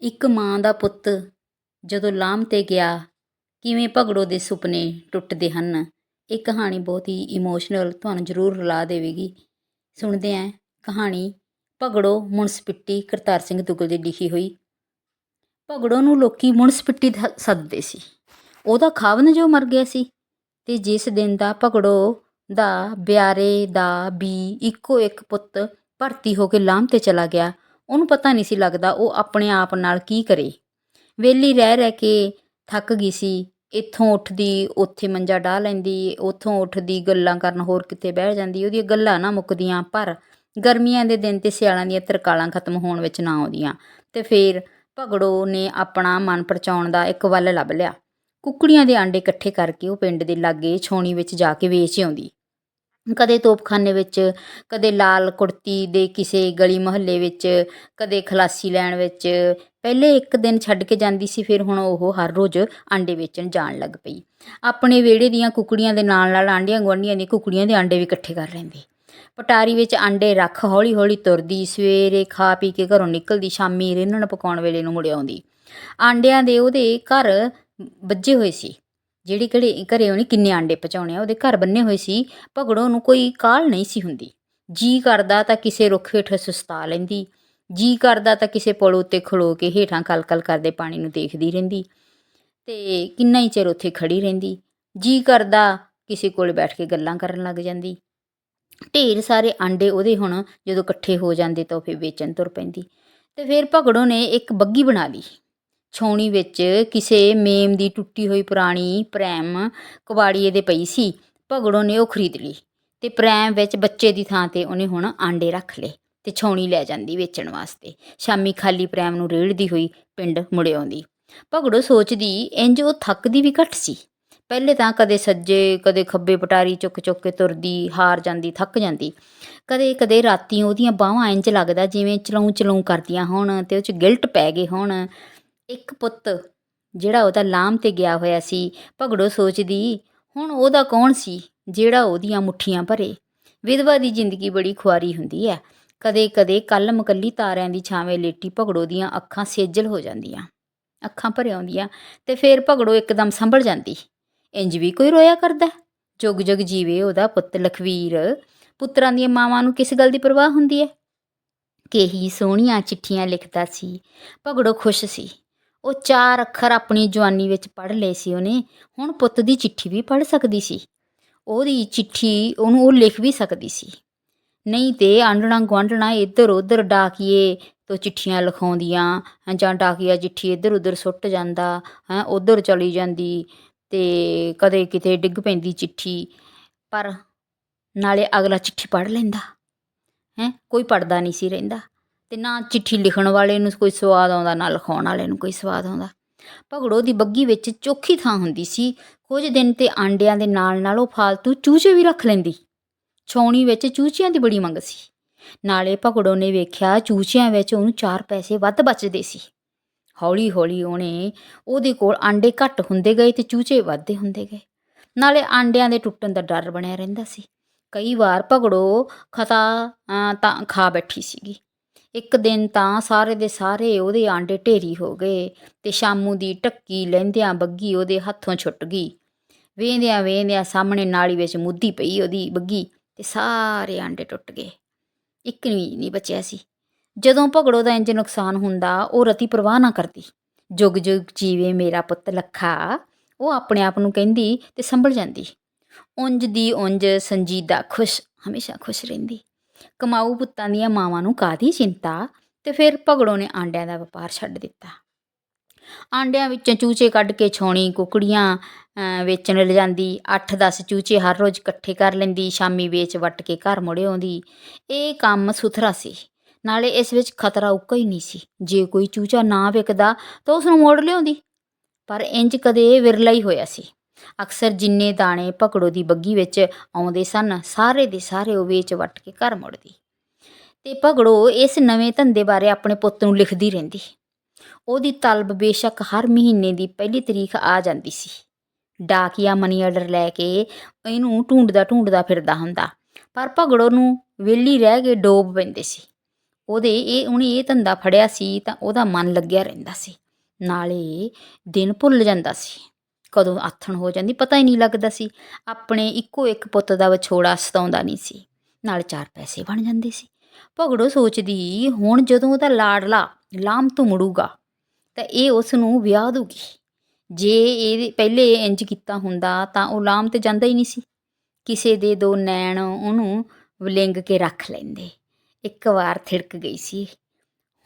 ਇੱਕ ਮਾਂ ਦਾ ਪੁੱਤ ਜਦੋਂ ਲਾਮ 'ਤੇ ਗਿਆ, ਕਿਵੇਂ ਭਗੜੋ ਦੇ ਸੁਪਨੇ ਟੁੱਟਦੇ ਹਨ? ਇਹ ਕਹਾਣੀ ਬਹੁਤ ਹੀ ਇਮੋਸ਼ਨਲ ਤੁਹਾਨੂੰ ਜ਼ਰੂਰ ਰੁਲਾ ਦੇਵੇਗੀ। ਸੁਣਦੇ ਹਾਂ ਕਹਾਣੀ, ਭਗੜੋ ਮੁਨਸਪਿੱਟੀ ਕਰਤਾਰ ਸਿੰਘ ਦੁੱਗਲ ਦੀ ਲਿਖੀ ਹੋਈ। ਭਗੜੋ ਨੂੰ ਲੋਕੀ ਮੁਨਸਪਿੱਟੀ ਧ- ਸੱਦਦੇ ਸੀ। ਉਹਦਾ ਖਾਵਨ ਜੋ ਮਰ ਗਿਆ ਸੀ ਤੇ ਜਿਸ ਦਿਨ ਦਾ ਭਗੜੋ ਦਾ ਬਿਆਰੇ ਦਾ ਵੀ ਇੱਕੋ ਇੱਕ ਪੁੱਤ ਭਰਤੀ ਹੋ ਕੇ ਲਾਮ ਤੇ ਚਲਾ ਗਿਆ ਉਹਨੂੰ ਪਤਾ ਨਹੀਂ ਸੀ ਲੱਗਦਾ ਉਹ ਆਪਣੇ ਆਪ ਨਾਲ ਕੀ ਕਰੇ। ਵਿਹਲੀ ਰਹਿ ਰਹਿ ਕੇ ਥੱਕ ਗਈ ਸੀ। ਇੱਥੋਂ ਉੱਠਦੀ, ਉੱਥੇ ਮੰਜਾ ਡਾਹ ਲੈਂਦੀ, ਉੱਥੋਂ ਉੱਠਦੀ, ਗੱਲਾਂ ਕਰਨ ਹੋਰ ਕਿਤੇ ਬਹਿ ਜਾਂਦੀ। ਉਹਦੀਆਂ ਗੱਲਾਂ ਨਾ ਮੁੱਕਦੀਆਂ, ਪਰ ਗਰਮੀਆਂ ਦੇ ਦਿਨ ਤੇ ਸਿਆਲਾਂ ਦੀਆਂ ਤਰਕਾਲਾਂ ਖਤਮ ਹੋਣ ਵਿੱਚ ਨਾ ਆਉਂਦੀਆਂ। ਤੇ ਫੇਰ ਭਗੜੋ ਨੇ ਆਪਣਾ ਮਨ ਪਰਚਾਉਣ ਦਾ ਇੱਕ ਵੱਲ ਲੱਭ ਲਿਆ। ਕੁੱਕੜੀਆਂ ਦੇ ਆਂਡੇ ਇਕੱਠੇ ਕਰਕੇ ਉਹ ਪਿੰਡ ਦੇ ਲਾਗੇ ਛਾਉਣੀ ਵਿੱਚ ਜਾ ਕੇ ਵੇਚ ਆਉਂਦੀ। ਕਦੇ ਤੋਪਖਾਨੇ ਵਿੱਚ, ਕਦੇ ਲਾਲ ਕੁੜਤੀ ਦੇ ਕਿਸੇ ਗਲੀ ਮੁਹੱਲੇ ਵਿੱਚ, ਕਦੇ ਖਲਾਸੀ ਲੈਣ ਵਿੱਚ। ਪਹਿਲੇ ਇੱਕ ਦਿਨ ਛੱਡ ਕੇ ਜਾਂਦੀ ਸੀ, ਫਿਰ ਹੁਣ ਉਹ ਹਰ ਰੋਜ਼ ਆਂਡੇ ਵੇਚਣ ਜਾਣ ਲੱਗ ਪਈ। ਆਪਣੇ ਵਿਹੜੇ ਦੀਆਂ ਕੁਕੜੀਆਂ ਦੇ ਨਾਲ ਨਾਲ ਆਂਡੀਆਂ ਗੁਆਂਢੀਆਂ ਦੀਆਂ ਕੁਕੜੀਆਂ ਦੇ ਆਂਡੇ ਵੀ ਇਕੱਠੇ ਕਰ ਲੈਂਦੀ। ਪਟਾਰੀ ਵਿੱਚ ਆਂਡੇ ਰੱਖ ਹੌਲੀ ਹੌਲੀ ਤੁਰਦੀ, ਸਵੇਰੇ ਖਾ ਪੀ ਕੇ ਘਰੋਂ ਨਿਕਲਦੀ, ਸ਼ਾਮੀ ਰਿੰਨਣ ਪਕਾਉਣ ਵੇਲੇ ਨੂੰ ਮੁੜ ਆਉਂਦੀ। ਆਂਡਿਆਂ ਦੇ ਉਹਦੇ ਘਰ ਵੱਜੇ ਹੋਏ ਸੀ। ਜਿਹੜੀ ਕਿਹੜੇ ਘਰੇ ਉਹਨੇ ਕਿੰਨੇ ਆਂਡੇ ਪਚਾਉਣੇ ਆ, ਉਹਦੇ ਘਰ ਬੰਨੇ ਹੋਏ ਸੀ, ਭਗੜੋਂ ਨੂੰ ਕੋਈ ਕਾਲ ਨਹੀਂ ਸੀ ਹੁੰਦੀ। ਜੀ ਕਰਦਾ ਤਾਂ ਕਿਸੇ ਰੁੱਖ ਹੇਠ ਸੁਸਤਾ ਲੈਂਦੀ, ਜੀ ਕਰਦਾ ਤਾਂ ਕਿਸੇ ਪੁਲ ਉੱਤੇ ਖਲੋ ਕੇ ਹੇਠਾਂ ਕਲ-ਕਲ ਕਰਦੇ ਪਾਣੀ ਨੂੰ ਦੇਖਦੀ ਰਹਿੰਦੀ ਤੇ ਕਿੰਨਾ ਹੀ ਚਿਰ ਉੱਥੇ ਖੜੀ ਰਹਿੰਦੀ। ਜੀ ਕਰਦਾ ਕਿਸੇ ਕੋਲ ਬੈਠ ਕੇ ਗੱਲਾਂ ਕਰਨ ਲੱਗ ਜਾਂਦੀ। ਢੇਰ ਸਾਰੇ ਆਂਡੇ ਉਹਦੇ ਹੁਣ ਜਦੋਂ ਇਕੱਠੇ ਹੋ ਜਾਂਦੇ ਤਾਂ ਉਹ ਫਿਰ ਵੇਚਣ ਤੁਰ ਪੈਂਦੀ। ਤੇ ਫਿਰ ਭਗੜੋਂ ਨੇ ਇੱਕ ਬੱਗੀ ਬਣਾ ਲਈ। ਛਾਉਣੀ ਵਿੱਚ ਕਿਸੇ ਮੇਮ ਦੀ ਟੁੱਟੀ ਹੋਈ ਪੁਰਾਣੀ ਪ੍ਰੈਮ ਕਬਾੜੀਏ ਦੇ ਪਈ ਸੀ। ਭਗੜੋ ਨੇ ਉਹ ਖਰੀਦ ਲਈ ਤੇ ਪ੍ਰੈਮ ਵਿੱਚ ਬੱਚੇ ਦੀ ਥਾਂ ਤੇ ਉਹਨੇ ਹੁਣ ਆਂਡੇ ਰੱਖ ਲਏ ਤੇ ਛਾਉਣੀ ਲੈ ਜਾਂਦੀ ਵੇਚਣ ਵਾਸਤੇ। ਸ਼ਾਮੀ ਖਾਲੀ ਪ੍ਰੈਮ ਨੂੰ ਰੇੜਦੀ ਹੋਈ ਪਿੰਡ ਮੁੜ ਆਉਂਦੀ। ਭਗੜੋ ਸੋਚਦੀ ਇੰਜ ਉਹ ਥੱਕਦੀ ਵੀ ਘੱਟ ਸੀ। ਪਹਿਲੇ ਤਾਂ ਕਦੇ ਸੱਜੇ, ਕਦੇ ਖੱਬੇ ਪਟਾਰੀ ਚੁੱਕ ਚੁੱਕ ਕੇ ਤੁਰਦੀ, ਹਾਰ ਜਾਂਦੀ, ਥੱਕ ਜਾਂਦੀ। ਕਦੇ ਕਦੇ ਰਾਤੀ ਉਹਦੀਆਂ ਬਾਹਾਂ ਇੰਜ ਲੱਗਦਾ ਜਿਵੇਂ ਚਲਾਉਂ ਚਲਾਉਂ ਕਰਦੀਆਂ ਹੋਣ ਤੇ ਉਹ ਚ ਗਿਲਟ ਪੈ ਗਏ ਹੋਣ। ਇੱਕ ਪੁੱਤ ਜਿਹੜਾ ਉਹਦਾ ਲਾਮ ਤੇ ਗਿਆ ਹੋਇਆ ਸੀ, ਭਗੜੋ ਸੋਚਦੀ, ਹੁਣ ਉਹਦਾ ਕੌਣ ਸੀ ਜਿਹੜਾ ਉਹਦੀਆਂ ਮੁੱਠੀਆਂ ਭਰੇ? ਵਿਧਵਾ ਦੀ ਜ਼ਿੰਦਗੀ ਬੜੀ ਖੁਆਰੀ ਹੁੰਦੀ ਹੈ। ਕਦੇ ਕਦੇ ਕੱਲ ਮਕੱਲੀ ਤਾਰਿਆਂ ਦੀ ਛਾਵੇਂ ਲੇਟੀ ਭਗੜੋ ਦੀਆਂ ਅੱਖਾਂ ਸੇਜਲ ਹੋ ਜਾਂਦੀਆਂ। ਅੱਖਾਂ ਭਰ ਆਉਂਦੀਆਂ ਤੇ ਫੇਰ ਭਗੜੋ ਇੱਕਦਮ ਸੰਭਲ ਜਾਂਦੀ। ਇੰਜ ਵੀ ਕੋਈ ਰੋਇਆ ਕਰਦਾ ਜੁਗ ਜੁਗ ਜੀਵੇ ਉਹਦਾ ਪੁੱਤ ਲਖਵੀਰ, ਪੁੱਤਰਾਂ ਦੀਆਂ ਮਾਵਾਂ ਨੂੰ ਕਿਸ ਗੱਲ ਦੀ ਪਰਵਾਹ ਹੁੰਦੀ ਹੈ? ਕੇਹੀ ਸੋਹਣੀਆਂ ਚਿੱਠੀਆਂ ਲਿਖਦਾ ਸੀ, ਭਗੜੋ ਖੁਸ਼ ਸੀ। ਉਹ ਚਾਰ ਅੱਖਰ ਆਪਣੀ ਜਵਾਨੀ ਵਿੱਚ ਪੜ੍ਹ ਲਏ ਸੀ ਉਹਨੇ। ਹੁਣ ਪੁੱਤ ਦੀ ਚਿੱਠੀ ਵੀ ਪੜ੍ਹ ਸਕਦੀ ਸੀ। ਉਹਦੀ ਚਿੱਠੀ ਉਹਨੂੰ ਉਹ ਲਿਖ ਵੀ ਸਕਦੀ ਸੀ। ਨਹੀਂ ਤੇ ਆਂਡਣਾ ਗੁਆਂਢਣਾ ਇੱਧਰ ਉੱਧਰ ਡਾਕੀਏ ਤੋਂ ਚਿੱਠੀਆਂ ਲਿਖਾਉਂਦੀਆਂ, ਜਾਂ ਡਾਕੀਆ ਚਿੱਠੀ ਇੱਧਰ ਉੱਧਰ ਸੁੱਟ ਜਾਂਦਾ, ਹੈ, ਉੱਧਰ ਚਲੀ ਜਾਂਦੀ ਤੇ ਕਦੇ ਕਿਤੇ ਡਿੱਗ ਪੈਂਦੀ ਚਿੱਠੀ, ਪਰ ਨਾਲੇ ਅਗਲਾ ਚਿੱਠੀ ਪੜ੍ਹ ਲੈਂਦਾ। ਹੈ, ਕੋਈ ਪੜਦਾ ਨਹੀਂ ਸੀ ਰਹਿੰਦਾ। ਅਤੇ ਨਾ ਚਿੱਠੀ ਲਿਖਣ ਵਾਲੇ ਨੂੰ ਕੋਈ ਸਵਾਦ ਆਉਂਦਾ, ਨਾ ਲਿਖਾਉਣ ਵਾਲੇ ਨੂੰ ਕੋਈ ਸਵਾਦ ਆਉਂਦਾ। ਭਗੜੋ ਦੀ ਬੱਗੀ ਵਿੱਚ ਚੋਖੀ ਥਾਂ ਹੁੰਦੀ ਸੀ। ਕੁਝ ਦਿਨ ਤੇ ਆਂਡਿਆਂ ਦੇ ਨਾਲ ਨਾਲ ਉਹ ਫਾਲਤੂ ਚੂਚੇ ਵੀ ਰੱਖ ਲੈਂਦੀ। ਛਾਉਣੀ ਵਿੱਚ ਚੂਚਿਆਂ ਦੀ ਬੜੀ ਮੰਗ ਸੀ। ਨਾਲੇ ਭਗੜੋ ਨੇ ਵੇਖਿਆ ਚੂਚਿਆਂ ਵਿੱਚ ਉਹਨੂੰ ਚਾਰ ਪੈਸੇ ਵੱਧ ਬਚਦੇ ਸੀ। ਹੌਲੀ ਹੌਲੀ ਉਹਨੇ ਉਹਦੇ ਕੋਲ ਆਂਡੇ ਘੱਟ ਹੁੰਦੇ ਗਏ ਤੇ ਚੂਚੇ ਵੱਧਦੇ ਹੁੰਦੇ ਗਏ। ਨਾਲੇ ਆਂਡਿਆਂ ਦੇ ਟੁੱਟਣ ਦਾ ਡਰ ਬਣਿਆ ਰਹਿੰਦਾ ਸੀ। ਕਈ ਵਾਰ ਭਗੜੋ ਖਤਾ ਤਾਂ ਖਾ ਬੈਠੀ ਸੀਗੀ। ਇੱਕ ਦਿਨ ਤਾਂ ਸਾਰੇ ਦੇ ਸਾਰੇ ਉਹਦੇ ਆਂਡੇ ਢੇਰੀ ਹੋ ਗਏ ਤੇ ਸ਼ਾਮੂ ਦੀ ਟੱਕੀ ਲੈਂਦਿਆਂ ਬੱਗੀ ਉਹਦੇ ਹੱਥੋਂ ਛੁੱਟ ਗਈ। ਵੇਂਦਿਆਂ ਵੇਂਦਿਆਂ ਸਾਹਮਣੇ ਨਾਲੀ ਵਿੱਚ ਮੁੱਦੀ ਪਈ ਉਹਦੀ ਬੱਗੀ ਤੇ ਸਾਰੇ ਆਂਡੇ ਟੁੱਟ ਗਏ। ਇੱਕ ਵੀ ਨਹੀਂ ਬਚਿਆ ਸੀ। ਜਦੋਂ ਭਗੜੋ ਦਾ ਇੰਜ ਨੁਕਸਾਨ ਹੁੰਦਾ, ਉਹ ਰਤੀ ਪਰਵਾਹ ਨਾ ਕਰਦੀ। ਜੁਗ ਜੁਗ ਜੀਵੇ ਮੇਰਾ ਪੁੱਤ ਲੱਖਾ, ਉਹ ਆਪਣੇ ਆਪ ਨੂੰ ਕਹਿੰਦੀ ਤੇ ਸੰਭਲ ਜਾਂਦੀ। ਉਂਝ ਦੀ ਉਂਝ ਸੰਜੀਦਾ ਖੁਸ਼, ਹਮੇਸ਼ਾ ਖੁਸ਼ ਰਹਿੰਦੀ। ਕਮਾਊ ਪੁੱਤਾਂ ਦੀਆਂ ਮਾਵਾਂ ਨੂੰ ਕਾਦੀ ਚਿੰਤਾ ਤੇ ਫਿਰ ਭਗੜੋ ਨੇ ਆਂਡਿਆਂ ਦਾ ਵਪਾਰ ਛੱਡ ਦਿੱਤਾ। ਆਂਡਿਆਂ ਵਿੱਚੋਂ ਚੂਚੇ ਕੱਢ ਕੇ ਛਾਉਣੀ ਕੁਕੜੀਆਂ ਅਹ, ਵੇਚਣ ਲਿਜਾਂਦੀ 8-10 ਚੂਚੇ ਹਰ ਰੋਜ਼ ਇਕੱਠੇ ਕਰ ਲੈਂਦੀ ਸ਼ਾਮੀ ਵੇਚ ਵੱਟ ਕੇ ਘਰ ਮੁੜੇ ਆਉਂਦੀ। ਇਹ ਕੰਮ ਸੁਥਰਾ ਸੀ। ਨਾਲੇ ਇਸ ਵਿੱਚ ਖਤਰਾ ਉੱਕਾ ਹੀ ਨਹੀਂ ਸੀ। ਜੇ ਕੋਈ ਚੂਚਾ ਨਾ ਵਿਕਦਾ ਤਾਂ ਉਸ ਨੂੰ ਮੋੜ ਲਿਆਉਂਦੀ। ਪਰ ਇੰਜ ਕਦੇ ਵਿਰਲਾ ਹੀ ਹੋਇਆ ਸੀ। ਅਕਸਰ ਜਿੰਨੇ ਦਾਣੇ ਭਕੜੋ ਦੀ ਬੱਗੀ ਵਿੱਚ ਆਉਂਦੇ ਸਨ, ਸਾਰੇ ਦੇ ਸਾਰੇ ਉਹ ਵੇਚ ਵੱਟ ਕੇ ਘਰ ਮੁੜਦੀ। ਤੇ ਭਗੜੋ ਇਸ ਨਵੇਂ ਧੰਦੇ ਬਾਰੇ ਆਪਣੇ ਪੁੱਤ ਨੂੰ ਲਿਖਦੀ ਰਹਿੰਦੀ। ਉਹਦੀ ਤਲਬ ਬੇਸ਼ੱਕ ਹਰ ਮਹੀਨੇ ਦੀ ਪਹਿਲੀ ਤਰੀਕ ਆ ਜਾਂਦੀ ਸੀ। ਡਾਕੀਆ ਮਨੀ ਆਰਡਰ ਲੈ ਕੇ ਇਹਨੂੰ ਢੂੰਡਦਾ ਢੂੰਡਦਾ ਫਿਰਦਾ ਹੁੰਦਾ, ਪਰ ਭਗੜੋ ਨੂੰ ਵਿਹਲੀ ਰਹਿ ਕੇ ਡੋਬ ਪੈਂਦੇ ਸੀ। ਉਹਦੇ ਇਹ ਉਹਨੇ ਇਹ ਧੰਦਾ ਫੜਿਆ ਸੀ ਤਾਂ ਉਹਦਾ ਮਨ ਲੱਗਿਆ ਰਹਿੰਦਾ ਸੀ। ਨਾਲੇ ਦਿਨ ਭੁੱਲ ਜਾਂਦਾ ਸੀ। ਕਦੋਂ ਆਥਣ ਹੋ ਜਾਂਦੀ, ਪਤਾ ਹੀ ਨਹੀਂ ਲੱਗਦਾ ਸੀ। ਆਪਣੇ ਇੱਕੋ ਇੱਕ ਪੁੱਤ ਦਾ ਵਿਛੋੜਾ ਸਤਾਉਂਦਾ ਨਹੀਂ ਸੀ। ਨਾਲ ਚਾਰ ਪੈਸੇ ਬਣ ਜਾਂਦੇ ਸੀ। ਭਗੜੋ ਸੋਚਦੀ, ਹੁਣ ਜਦੋਂ ਉਹਦਾ ਲਾਡਲਾ ਲਾਮ ਤੋਂ ਮੁੜੂਗਾ, ਤਾਂ ਇਹ ਉਸ ਨੂੰ ਵਿਆਹ ਦੂਗੀ ਜੇ ਇਹ ਪਹਿਲੇ ਇੰਜ ਕੀਤਾ ਹੁੰਦਾ, ਤਾਂ ਉਹ ਲਾਮ ਤੇ ਜਾਂਦਾ ਹੀ ਨਹੀਂ ਸੀ। ਕਿਸੇ ਦੇ ਦੋ ਨੈਣ ਉਹਨੂੰ ਵਲਿੰਗ ਕੇ ਰੱਖ ਲੈਂਦੇ। ਇੱਕ ਵਾਰ ਥਿੜਕ ਗਈ ਸੀ।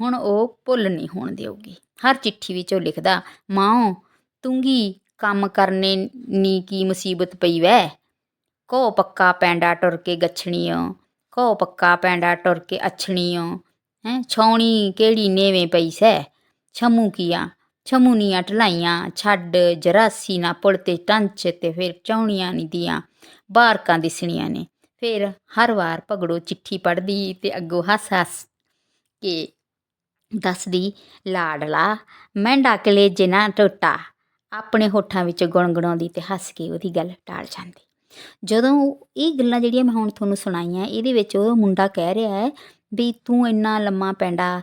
ਹੁਣ ਉਹ ਭੁੱਲ ਨਹੀਂ ਹੋਣ ਦੇਊਗੀ। ਹਰ ਚਿੱਠੀ ਵਿੱਚ ਉਹ ਲਿਖਦਾ, ਮਾਂ ਤੂੰਗੀ ਕੰਮ ਕਰਨੇ ਨੀ ਕੀ ਮੁਸੀਬਤ ਪਈ ਵੈ? ਕੋ ਪੱਕਾ ਪੈਂਡਾ ਟੁਰ ਕੇ ਗਛਣੀਓ ਕੋ ਪੱਕਾ ਪੈਂਡਾ ਟੁਰ ਕੇ ਅਛਣੀਓ, ਹੈ? ਛੌਣੀ ਕਿਹੜੀ ਨੇਵੇਂ ਪਈ ਸੈ? ਛਮੂ ਕੀਆ? ਛਮੂਨੀਆਂ ਢਲਾਈਆਂ ਛੱਡ ਜਰਾਸੀ ਨਾ ਪੁਲ ਤੇ ਟੰਚ ਤੇ ਫਿਰ ਚੌਣੀਆਂ ਨੀ ਦੀਆਂ, ਬਾਰਕਾਂ ਦਿਸਣੀਆਂ ਨੇ। ਫਿਰ ਹਰ ਵਾਰ ਭਗੜੋ ਚਿੱਠੀ ਪੜ੍ਹਦੀ ਤੇ ਅੱਗੋਂ ਹੱਸ ਹੱਸ ਕੇ ਦੱਸਦੀ, ਲਾਡਲਾ, ਮਹਿੰਡਾ ਕਲੇਜੇ ਨਾ ਟੋਟਾ। ਆਪਣੇ ਹੋਠਾਂ ਵਿੱਚ ਗੁਣਗੁਣਾਉਂਦੀ ਤੇ ਹੱਸ ਕੇ ਉਹਦੀ ਗੱਲ ਟਾਲ ਜਾਂਦੀ। ਜਦੋਂ ਇਹ ਗੱਲਾਂ ਜਿਹੜੀਆਂ ਮੈਂ ਹੁਣ ਤੁਹਾਨੂੰ ਸੁਣਾਈਆਂ, ਇਹਦੇ ਵਿੱਚ ਉਹ ਮੁੰਡਾ ਕਹਿ ਰਿਹਾ ਹੈ ਵੀ ਤੂੰ ਇੰਨਾ ਲੰਮਾ ਪੈਂਡਾ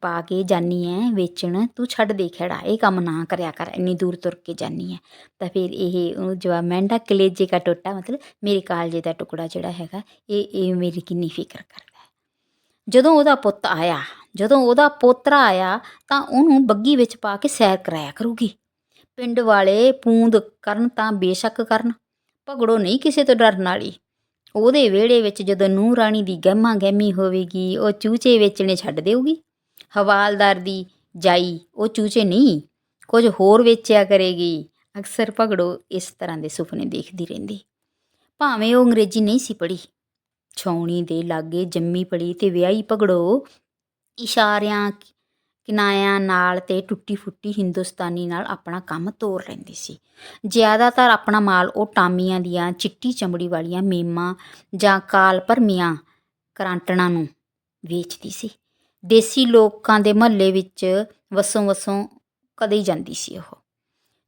ਪਾ ਕੇ ਜਾਨੀ ਐ ਵੇਚਣ, ਤੂੰ ਛੱਡ ਦੇ ਖੜਾ, ਇਹ ਕੰਮ ਨਾ ਕਰਿਆ ਕਰ, ਇੰਨੀ ਦੂਰ ਤੁਰ ਕੇ ਜਾਨੀ ਐ। ਤਾਂ ਫਿਰ ਇਹ ਉਹ ਜਵਾਬ ਮਹਿੰਡਾ ਕਲੇਜੇ ਦਾ ਟੋਟਾ, ਮਤਲਬ ਮੇਰੇ ਕਾਲਜੇ ਦਾ ਟੁਕੜਾ ਜਿਹੜਾ ਹੈਗਾ, ਇਹ ਇਹ ਮੇਰੀ ਕਿੰਨੀ ਫਿਕਰ ਕਰਦਾ ਜਦੋਂ ਉਹਦਾ ਪੁੱਤ ਆਇਆ ਜਦੋਂ ਉਹਦਾ ਪੋਤਰਾ ਆਇਆ ਤਾਂ ਉਹਨੂੰ ਬੱਗੀ ਵਿੱਚ ਪਾ ਕੇ ਸੈਰ ਕਰਾਇਆ ਕਰੂਗੀ। ਪਿੰਡ ਵਾਲੇ ਪੂੰਦ ਕਰਨ ਤਾਂ ਬੇਸ਼ੱਕ ਕਰਨ, ਭਗੜੋ ਨਹੀਂ ਕਿਸੇ ਤੋਂ ਡਰਨ ਵਾਲੀ। ਉਹਦੇ ਵਿਹੜੇ ਵਿੱਚ ਜਦੋਂ ਨੂੰਹ ਰਾਣੀ ਦੀ ਗਹਿਮਾ ਗਹਿਮੀ ਹੋਵੇਗੀ, ਉਹ ਚੂਚੇ ਵੇਚਣੇ ਛੱਡ ਦੇਊਗੀ। ਹਵਾਲਦਾਰ ਦੀ ਜਾਈ ਉਹ ਚੂਚੇ ਨਹੀਂ, ਕੁਝ ਹੋਰ ਵੇਚਿਆ ਕਰੇਗੀ। ਅਕਸਰ ਭਗੜੋ ਇਸ ਤਰ੍ਹਾਂ ਦੇ ਸੁਪਨੇ ਦੇਖਦੀ ਰਹਿੰਦੀ। ਭਾਵੇਂ ਉਹ ਅੰਗਰੇਜ਼ੀ ਨਹੀਂ ਸੀ ਪੜ੍ਹੀ। ਛਾਉਣੀ ਦੇ ਲਾਗੇ ਜੰਮੀ ਪੜੀ ਤੇ ਵਿਆਹੀ ਭਗੜੋ ਇਸ਼ਾਰਿਆਂ, ਕਿਨਾਇਆਂ ਨਾਲ ਤੇ ਟੁੱਟੀ ਫੁੱਟੀ ਹਿੰਦੁਸਤਾਨੀ ਨਾਲ ਆਪਣਾ ਕੰਮ ਤੋਰ ਲੈਂਦੀ ਸੀ। ਜ਼ਿਆਦਾਤਰ ਆਪਣਾ ਮਾਲ ਉਹ ਟਾਮੀਆਂ ਦੀਆਂ ਚਿੱਟੀ ਚਮੜੀ ਵਾਲੀਆਂ ਮੇਮਾਂ ਜਾਂ ਕਾਲ ਭਰਮੀਆਂ ਕਰਾਂਟਣਾ ਨੂੰ ਵੇਚਦੀ ਸੀ। ਦੇਸੀ ਲੋਕਾਂ ਦੇ ਮਹੱਲੇ ਵਿੱਚ ਵਸੋਂ ਵਸੋਂ ਕਦੇ ਹੀ ਜਾਂਦੀ ਸੀ ਉਹ।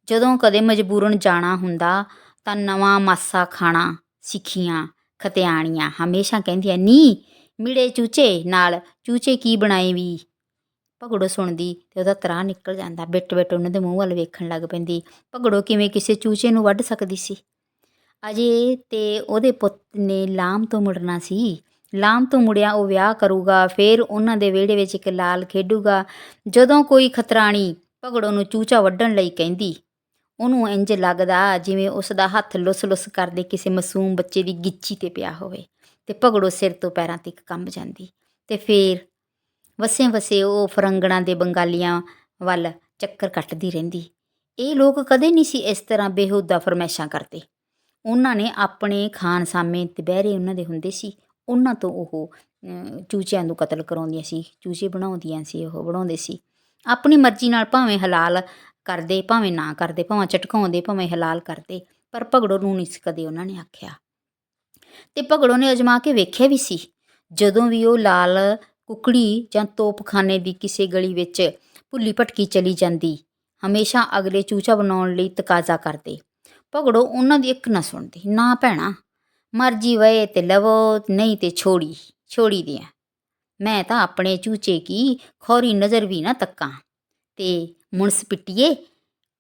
ਜਦੋਂ ਕਦੇ ਮਜਬੂਰਨ ਜਾਣਾ ਹੁੰਦਾ ਤਾਂ ਨਵਾਂ ਮਾਸਾ ਖਾਣਾ ਸਿੱਖੀਆਂ, ਖਤਿਆਣੀਆਂ ਹਮੇਸ਼ਾ ਕਹਿੰਦੀਆਂ, ਨੀ ਮਿੜੇ ਚੂਚੇ ਨਾਲ, ਚੂਚੇ ਕੀ ਬਣਾਏ ਵੀ? ਭਗੜੋ ਸੁਣਦੀ ਤੇ ਉਹਦਾ ਤਰਾ ਨਿਕਲ ਜਾਂਦਾ। ਬਿੱਟ ਬਿੱਟ ਉਹਨਾਂ ਦੇ ਮੂੰਹ ਵੱਲ ਵੇਖਣ ਲੱਗ ਪੈਂਦੀ। ਭਗੜੋ ਕਿਵੇਂ ਕਿਸੇ ਚੂਚੇ ਨੂੰ ਵੱਢ ਸਕਦੀ ਸੀ? ਅਜੇ ਤੇ ਉਹਦੇ ਪੁੱਤ ਨੇ ਲਾਮ ਤੋਂ ਮੁੜਨਾ ਸੀ। ਲਾਮ ਤੋਂ ਮੁੜਿਆ ਉਹ ਵਿਆਹ ਕਰੂਗਾ, ਫਿਰ ਉਹਨਾਂ ਦੇ ਵਿਹੜੇ ਵਿੱਚ ਇੱਕ ਲਾਲ ਖੇਡੂਗਾ। ਜਦੋਂ ਕੋਈ ਖਤਰਾਣੀ ਭਗੜੋ ਨੂੰ ਚੂਚਾ ਵੱਢਣ ਲਈ ਕਹਿੰਦੀ, ਉਹਨੂੰ ਇੰਜ ਲੱਗਦਾ ਜਿਵੇਂ ਉਸ ਦਾ ਹੱਥ ਲੁੱਸ-ਲੁੱਸ ਕਰਦੇ ਕਿਸੇ ਮਾਸੂਮ ਬੱਚੇ ਦੀ ਗਿੱਚੀ ਤੇ ਪਿਆ ਹੋਵੇ। ਤੇ ਭਗੜੋ ਸਿਰ ਤੋਂ ਪੈਰਾਂ ਤੱਕ ਕੰਬ ਜਾਂਦੀ। ਤੇ ਫੇਰ ਵਸੇ ਵਸੇ ਉਹ ਫਰੰਗਣਾ ਦੇ ਬੰਗਾਲੀਆਂ ਵੱਲ ਚੱਕਰ ਕੱਟਦੀ ਰਹਿੰਦੀ। ਇਹ ਲੋਕ ਕਦੇ ਨਹੀਂ ਸੀ ਇਸ ਤਰ੍ਹਾਂ ਬੇਹੂਦਾ ਫਰਮੈਸ਼ਾਂ ਕਰਦੇ। ਉਹਨਾਂ ਨੇ ਆਪਣੇ ਖਾਨ ਸਾਮੇ ਤੇ ਉਹਨਾਂ ਦੇ ਹੁੰਦੇ ਸੀ। ਉਹਨਾਂ ਤੋਂ ਉਹ ਚੂਚਿਆਂ ਨੂੰ ਕਤਲ ਕਰਾਉਂਦੀਆਂ ਸੀ। ਚੂਚੇ ਬਣਾਉਂਦੀਆਂ ਸੀ, ਉਹ ਬਣਾਉਂਦੇ ਸੀ। ਆਪਣੀ ਮਰਜ਼ੀ ਨਾਲ ਭਾਵੇਂ ਹਲਾਲ ਕਰਦੇ, ਭਾਵੇਂ ਨਾ ਕਰਦੇ, ਭਾਵੇਂ ਚਟਕਾਉਂਦੇ, ਭਾਵੇਂ ਹਲਾਲ ਕਰਦੇ। ਪਰ ਭਗੜੋ ਨੂੰ ਨਹੀਂ ਕਦੇ ਉਹਨਾਂ ਨੇ ਆਖਿਆ। ਤੇ ਭਗੜੋ ਨੇ ਅਜਮਾ ਕੇ ਵੇਖਿਆ ਵੀ ਸੀ। ਜਦੋਂ ਵੀ ਉਹ ਲਾਲ ਕੁਕੜੀ ਜਾਂ ਤੋਪਖਾਨੇ ਦੀ ਕਿਸੇ ਗਲੀ ਵਿੱਚ ਭੁੱਲੀ ਭਟਕੀ ਚਲੀ ਜਾਂਦੀ, ਹਮੇਸ਼ਾ ਅਗਲੇ ਚੂਚਾ ਬਣਾਉਣ ਲਈ ਤਕਾਜ਼ਾ ਕਰਦੇ। ਭਗੜੋ ਉਹਨਾਂ ਦੀ ਇੱਕ ਨਾ ਸੁਣਦੀ, ਨਾ ਭੈਣਾ, ਮਰਜ਼ੀ ਵਏ ਤੇ ਲਵੋ, ਨਹੀਂ ਤੇ ਛੋੜੀ ਛੋੜੀ ਦਿਆਂ। ਮੈਂ ਤਾਂ ਆਪਣੇ ਚੂਚੇ ਕੀ ਖੌਰੀ ਨਜ਼ਰ ਵੀ ਨਾ ਤੱਕਾਂ। ਤੇ ਮੁਨਸ ਪਿੱਟੀਏ,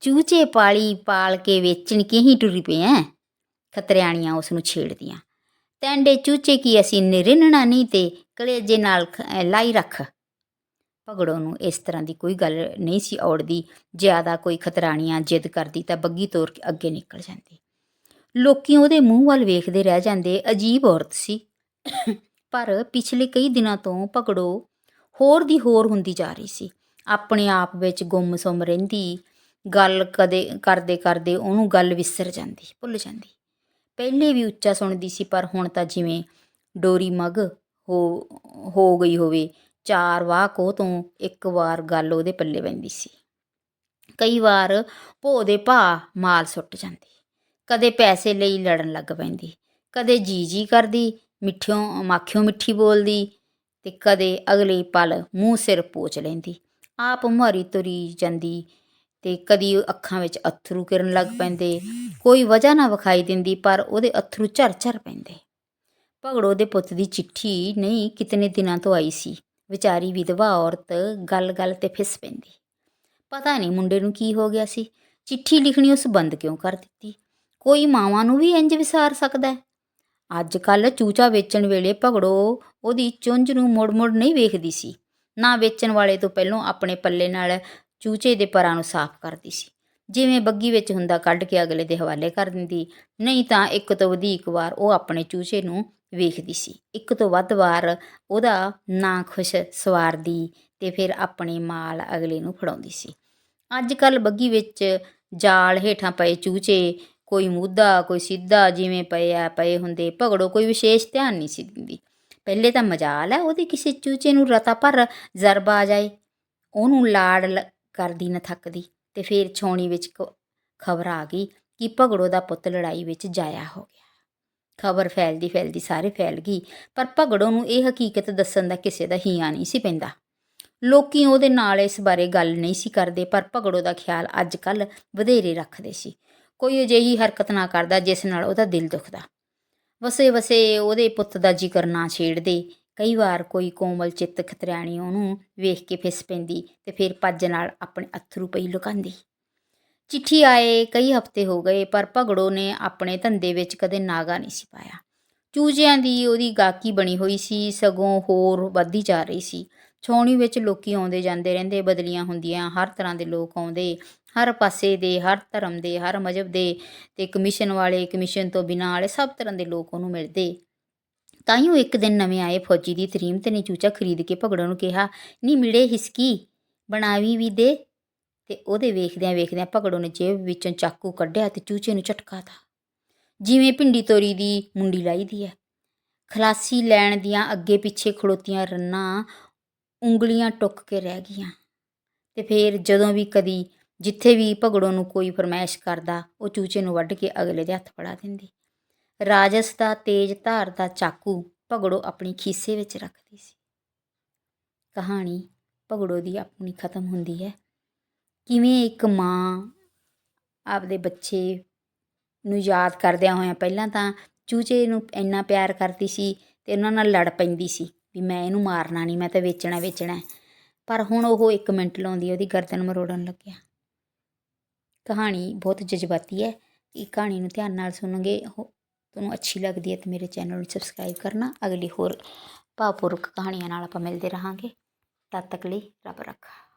ਚੂਚੇ ਪਾਲੀ ਪਾਲ ਕੇ ਵੇਚਣ ਕੇ ਹੀ ਟੁਰੀ ਪਿਆ ਖਤਰਿਆਣੀਆਂ ਉਸ ਨੂੰ ਛੇੜਦੀਆਂ। ਤੈਂਡੇ ਚੂਚੇ ਕੀ ਅਸੀਂ ਨਿਰਨਣਾ ਨਹੀਂ ਤੇ ਕਲੇਜੇ ਨਾਲ ਖ- ਲਾਈ ਰੱਖ। ਭਗੜੋ ਨੂੰ ਇਸ ਤਰ੍ਹਾਂ ਦੀ ਕੋਈ ਗੱਲ ਨਹੀਂ ਸੀ ਔੜਦੀ। ਜ਼ਿਆਦਾ ਕੋਈ ਖਤਰਾਣੀਆਂ ਜਿੱਦ ਕਰਦੀ ਤਾਂ ਬੱਗੀ ਤੋਰ ਕੇ ਅੱਗੇ ਨਿਕਲ ਜਾਂਦੀ। ਲੋਕੀ ਉਹਦੇ ਮੂੰਹ ਵੱਲ ਵੇਖਦੇ ਰਹਿ ਜਾਂਦੇ। ਅਜੀਬ ਔਰਤ ਸੀ। ਪਰ ਪਿਛਲੇ ਕਈ ਦਿਨਾਂ ਤੋਂ ਭਗੜੋ ਹੋਰ ਦੀ ਹੋਰ ਹੁੰਦੀ ਜਾ ਰਹੀ ਸੀ। ਆਪਣੇ ਆਪ ਵਿੱਚ ਗੁੰਮ-ਸੁੰਮ ਰਹਿੰਦੀ। ਗੱਲ ਕਦੇ ਕਰਦੇ ਕਰਦੇ ਉਹਨੂੰ ਗੱਲ ਵਿਸਰ ਜਾਂਦੀ, ਭੁੱਲ ਜਾਂਦੀ। ਪਹਿਲੇ ਵੀ ਉੱਚਾ ਸੁਣਦੀ ਸੀ, ਪਰ ਹੁਣ ਤਾਂ ਜਿਵੇਂ ਡੋਰੀ ਮਗ ਹੋ ਹੋ ਗਈ ਹੋਵੇ, ਚਾਰ ਵਾਹ ਕੋ ਤੋਂ ਇੱਕ ਵਾਰ ਗੱਲ ਉਹਦੇ ਪੱਲੇ ਪੈਂਦੀ ਸੀ। ਕਈ ਵਾਰ ਭੋ ਦੇ ਭਾ ਮਾਲ ਸੁੱਟ ਜਾਂਦੀ, ਕਦੇ ਪੈਸੇ ਲਈ ਲੜਨ ਲੱਗ ਪੈਂਦੀ, ਕਦੇ ਜੀ ਜੀ ਕਰਦੀ, ਮਿੱਠਿਓਂ ਮਾਖਿਓ ਮਿੱਠੀ ਬੋਲਦੀ ਤੇ ਕਦੇ ਅਗਲੇ ਪਲ ਮੂੰਹ ਸਿਰ ਪੋਚ ਲੈਂਦੀ, ਆਪ ਮਾਰੀ ਤੁਰੀ ਜਾਂਦੀ ਤੇ ਕਦੀ ਅੱਖਾਂ ਵਿੱਚ ਅਥਰੂ ਕਿਰਨ ਲੱਗ ਪੈਂਦੇ, ਕੋਈ ਵਜ੍ਹਾ ਨਾ ਵਿਖਾਈ ਦਿੰਦੀ, ਪਰ ਉਹਦੇ ਅਥਰੂ ਝਰ ਝਰ ਪੈਂਦੇ। ਭਗੜੋ ਦੇ ਪੁੱਤ ਦੀ ਚਿੱਠੀ ਨਹੀਂ ਕਿਤਨੇ ਦਿਨਾਂ ਤੋਂ ਆਈ ਸੀ। ਵਿਚਾਰੀ ਵਿਧਵਾ ਔਰਤ ਗੱਲ-ਗੱਲ ਤੇ ਫਿਸ ਪੈਂਦੀ। ਪਤਾ ਨਹੀਂ ਮੁੰਡੇ ਨੂੰ ਕੀ ਹੋ ਗਿਆ ਸੀ। ਚਿੱਠੀ ਲਿਖਣੀ ਉਸ ਬੰਦ ਕਿਉਂ ਕਰ ਦਿੱਤੀ? ਕੋਈ ਮਾਵਾਂ ਨੂੰ ਵੀ ਇੰਜ ਵਿਸਾਰ ਸਕਦਾ ਹੈ? ਅੱਜ ਕੱਲ ਚੂਚਾ ਵੇਚਣ ਵੇਲੇ ਭਗੜੋ ਉਹਦੀ ਚੁੰਝ ਨੂੰ ਮੁੜ-ਮੁੜ ਨਹੀਂ ਵੇਖਦੀ ਸੀ। ਨਾ ਵੇਚਣ ਵਾਲੇ ਤੋਂ ਪਹਿਲਾਂ ਆਪਣੇ ਪੱਲੇ ਨਾਲ ਚੂਚੇ ਦੇ ਪਰਾਂ ਨੂੰ ਸਾਫ਼ ਕਰਦੀ ਸੀ। ਜਿਵੇਂ ਬੱਗੀ ਵਿੱਚ ਹੁੰਦਾ ਕੱਢ ਕੇ ਅਗਲੇ ਦੇ ਹਵਾਲੇ ਕਰ ਦਿੰਦੀ, ਨਹੀਂ ਤਾਂ ਇੱਕ ਤੋਂ ਵਧੇਕ ਵਾਰ ਉਹ ਆਪਣੇ ਚੂਚੇ ਨੂੰ ਵੇਖਦੀ ਸੀ। ਇੱਕ ਤੋਂ ਵੱਧ ਵਾਰ ਉਹਦਾ ਨਾਂ ਖੁਸ਼ ਸਵਾਰਦੀ ਤੇ ਫਿਰ ਆਪਣੇ ਮਾਲ ਅਗਲੇ ਨੂੰ ਫੜਾਉਂਦੀ ਸੀ। ਅੱਜ ਕੱਲ ਬੱਗੀ ਵਿੱਚ ਜਾਲ ਹੇਠਾਂ ਪਏ ਚੂਚੇ, ਕੋਈ ਮੂਧਾ, ਕੋਈ ਸਿੱਧਾ, ਜਿਵੇਂ ਪਏ ਆ, ਪਏ ਹੁੰਦੇ, ਭਗੜੋ ਕੋਈ ਵਿਸ਼ੇਸ਼ ਧਿਆਨ ਨਹੀਂ ਸੀ ਦਿੰਦੀ। ਪਹਿਲੇ ਤਾਂ ਮਜਾਲ ਹੈ ਉਹਦੇ ਕਿਸੇ ਚੂਚੇ ਨੂੰ ਰਤਾ ਪਰ ਜ਼ਰਬਾ ਆ ਜਾਏ। ਉਹਨੂੰ ਲਾੜ ਲ- ਕਰਦੀ ਨਾ ਥੱਕਦੀ। ਤੇ ਫਿਰ ਛਾਉਣੀ ਵਿੱਚ ਖਬਰ ਆ ਗਈ ਕਿ ਭਗੜੋ ਦਾ ਪੁੱਤ ਲੜਾਈ ਵਿੱਚ ਜਾਇਆ ਹੋ ਗਿਆ। ਖਬਰ ਫੈਲਦੀ ਫੈਲਦੀ ਸਾਰੇ ਫੈਲ ਗਈ, ਪਰ ਭਗੜੋ ਨੂੰ ਇਹ ਹਕੀਕਤ ਦੱਸਣ ਦਾ ਕਿਸੇ ਦਾ ਹੀਆ ਨਹੀਂ ਸੀ ਪੈਂਦਾ। ਲੋਕੀ ਉਹਦੇ ਨਾਲ ਇਸ ਬਾਰੇ ਗੱਲ ਨਹੀਂ ਸੀ ਕਰਦੇ, ਪਰ ਭਗੜੋ ਦਾ ਖਿਆਲ ਅੱਜ ਕੱਲ ਵਧੇਰੇ ਰੱਖਦੇ ਸੀ। ਕੋਈ ਅਜਿਹੀ ਹਰਕਤ ਨਾ ਕਰਦਾ ਜਿਸ ਨਾਲ ਉਹਦਾ ਦਿਲ ਦੁਖਦਾ। ਵਸੇ ਵਸੇ ਉਹਦੇ ਪੁੱਤ ਦਾ ਜ਼ਿਕਰ ਨਾ ਛੇੜਦੇ ਕਈ ਵਾਰ ਕੋਈ ਕੋਮਲ ਚਿੱਤ ਖਤਰਿਆਣੀ ਉਹਨੂੰ ਵੇਖ ਕੇ ਫਿਸ ਪੈਂਦੀ ਤੇ ਫਿਰ ਪੱਜ ਨਾਲ ਆਪਣੇ ਅਥਰੂ ਪਈ ਲੁਕਾਉਂਦੀ ਚਿੱਠੀ ਆਏ, ਕਈ ਹਫ਼ਤੇ ਹੋ ਗਏ, ਪਰ ਭਗੜੋ ਨੇ ਆਪਣੇ ਧੰਦੇ ਵਿੱਚ ਕਦੇ ਨਾਗਾ ਨਹੀਂ ਸੀ ਪਾਇਆ। ਚੂਜਿਆਂ ਦੀ ਉਹਦੀ ਗਾਕੀ ਬਣੀ ਹੋਈ ਸੀ, ਸਗੋਂ ਹੋਰ ਵੱਧਦੀ ਜਾ ਰਹੀ ਸੀ। ਛਾਉਣੀ ਵਿੱਚ ਲੋਕੀ ਆਉਂਦੇ ਜਾਂਦੇ ਰਹਿੰਦੇ, ਬਦਲੀਆਂ ਹੁੰਦੀਆਂ, ਹਰ ਤਰ੍ਹਾਂ ਦੇ ਲੋਕ ਆਉਂਦੇ, ਹਰ ਪਾਸੇ ਦੇ, ਹਰ ਧਰਮ ਦੇ, ਹਰ ਮਜ਼ਹਬ ਦੇ ਤੇ ਕਮਿਸ਼ਨ ਵਾਲੇ ਕਮਿਸ਼ਨ ਤੋਂ ਬਿਨਾਂ ਵਾਲੇ ਸਭ ਤਰ੍ਹਾਂ ਦੇ ਲੋਕ ਉਹਨੂੰ ਮਿਲਦੇ। ਤਾਈਓ ਇੱਕ ਦਿਨ ਨਵੇਂ ਆਏ ਫੌਜੀ ਦੀ ਤਰੀਮ ਤੇ ਨੇ ਚੂਚਾ ਖਰੀਦ ਕੇ ਭਗੜੋ ਨੂੰ ਕਿਹਾ, ਨੀ ਮਿਲੇ ਹਿਸਕੀ, ਬਣਾਵੀ ਵੀ ਦੇ। ਤੇ ਉਹਦੇ ਵੇਖਦਿਆਂ ਵੇਖਦਿਆਂ ਭਗੜੋ ਨੇ ਜੇਬ ਵਿੱਚੋਂ ਚਾਕੂ ਕੱਢਿਆ ਤੇ ਚੂਚੇ ਨੂੰ ਝਟਕਾ ਤਾ ਜਿਵੇਂ ਭਿੰਡੀ ਤੋਰੀ ਦੀ ਮੁੰਡੀ ਲਾਈਦੀ ਹੈ ਖਲਾਸੀ ਲੈਣ ਦੀਆਂ ਅੱਗੇ ਪਿੱਛੇ ਖੜੋਤੀਆਂ ਰੰਨਾਂ ਉਂਗਲੀਆਂ ਟੁੱਕ ਕੇ ਰਹਿ ਗਈਆਂ। ਤੇ ਫਿਰ ਜਦੋਂ ਵੀ ਕਦੀ ਜਿੱਥੇ ਵੀ ਭਗੜੋ ਨੂੰ ਕੋਈ ਫਰਮਾਇਸ਼ ਕਰਦਾ, ਉਹ ਚੂਚੇ ਨੂੰ ਵੱਢ ਕੇ ਅਗਲੇ ਦੇ ਹੱਥ ਫੜਾ ਦਿੰਦੀ। ਰਾਜਸ ਦਾ ਤੇਜ਼ ਧਾਰ ਦਾ ਚਾਕੂ ਭਗੜੋ ਆਪਣੀ ਖੀਸੇ ਵਿੱਚ ਰੱਖਦੀ ਸੀ। ਕਹਾਣੀ ਭਗੜੋ ਦੀ ਆਪਣੀ ਖਤਮ ਹੁੰਦੀ ਹੈ। ਕਿਵੇਂ ਇੱਕ ਮਾਂ ਆਪਦੇ ਬੱਚੇ ਨੂੰ ਯਾਦ ਕਰਦਿਆਂ ਹੋਇਆਂ ਪਹਿਲਾਂ ਤਾਂ ਚੂਚੇ ਨੂੰ ਇੰਨਾ ਪਿਆਰ ਕਰਦੀ ਸੀ ਤੇ ਉਹਨਾਂ ਨਾਲ ਲੜ ਪੈਂਦੀ ਸੀ ਵੀ ਮੈਂ ਇਹਨੂੰ ਮਾਰਨਾ ਨਹੀਂ, ਮੈਂ ਤਾਂ ਵੇਚਣਾ ਵੇਚਣਾ ਪਰ ਹੁਣ ਉਹ 1 ਮਿੰਟ ਲਾਉਂਦੀ ਉਹਦੀ ਗਰਦਨ ਮਰੋੜਨ ਲੱਗਿਆ। ਕਹਾਣੀ ਬਹੁਤ ਜਜ਼ਬਾਤੀ ਹੈ। ਇਹ ਕਹਾਣੀ ਨੂੰ ਧਿਆਨ ਨਾਲ ਸੁਣੋਗੇ, ਉਹ ਤੁਹਾਨੂੰ ਅੱਛੀ ਲੱਗਦੀ ਹੈ ਤਾਂ ਮੇਰੇ ਚੈਨਲ ਨੂੰ ਸਬਸਕ੍ਰਾਈਬ ਕਰਨਾ। ਅਗਲੀ ਹੋਰ ਭਾਵਪੂਰਕ ਕਹਾਣੀਆਂ ਨਾਲ ਆਪਾਂ ਮਿਲਦੇ ਰਹਾਂਗੇ। ਤਦ ਤੱਕ ਲਈ ਰੱਬ ਰੱਖਾ।